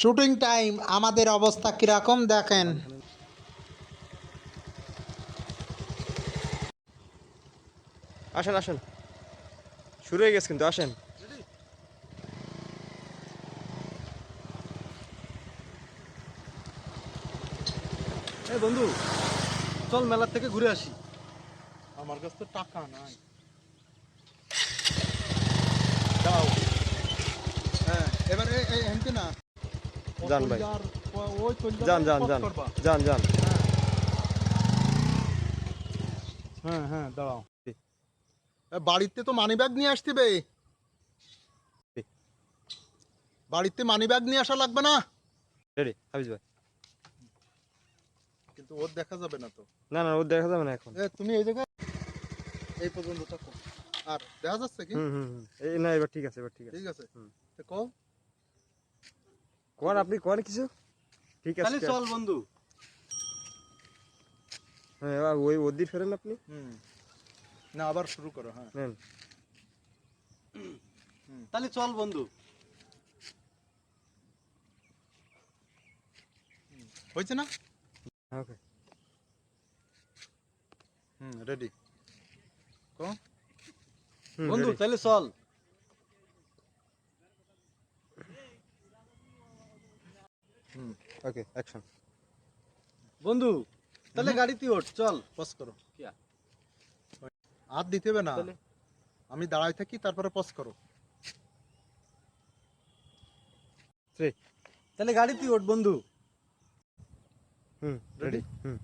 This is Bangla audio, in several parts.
শুটিং টাইম আমাদের অবস্থা কীরকম দেখেন। আসেন আসেন। শুরু হয়ে গেছে কিন্তু আসেন। এই বন্ধু চল মেলার থেকে ঘুরে আসি। আমার কাছে তো টাকা নাই। যাও। হ্যাঁ এবারে এই হেনতে না। যান ভাই। যান যান যান যান যান হ্যাঁ হ্যাঁ দাঁড়াও। বাড়িতে তো মানি ব্যাগ নিয়ে আসতে বে। বাড়িতে মানি ব্যাগ নিয়ে আসা লাগবে না? রেডি হাফিজ ভাই। কিন্তু ওর দেখা যাবে না তো। না না ও দেখা যাবে না এখন। এ, তুমি এই জায়গায় এই পর্যন্ত থাকো। আর দেখা যাচ্ছে কি? হুম হুম হুম। এই না এবার ঠিক আছে এবার ঠিক আছে। ঠিক আছে। হুম। তো কও? কোন আপনি কোন কিছু? ঠিক আছে চল বন্ধু। হ্যাঁ এবার ওই ওদিক ফেরেন আপনি। হুম। না আবার শুরু করো হ্যাঁ। তাহলে চল বন্ধু। হয়েছে না? ওকে। হুম রেডি কো। বন্ধু তাহলে চল। হুম ওকে অ্যাকশন বন্ধু তাহলে গাড়িতে ওঠ চল পজ করো। হাত দিতে হবে না। আমি দাঁড়াই থাকি তারপরে পজ করো। থ্রি তাহলে গাড়িতে ওঠ বন্ধু। হুম রেডি হুম।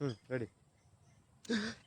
হুম রেডি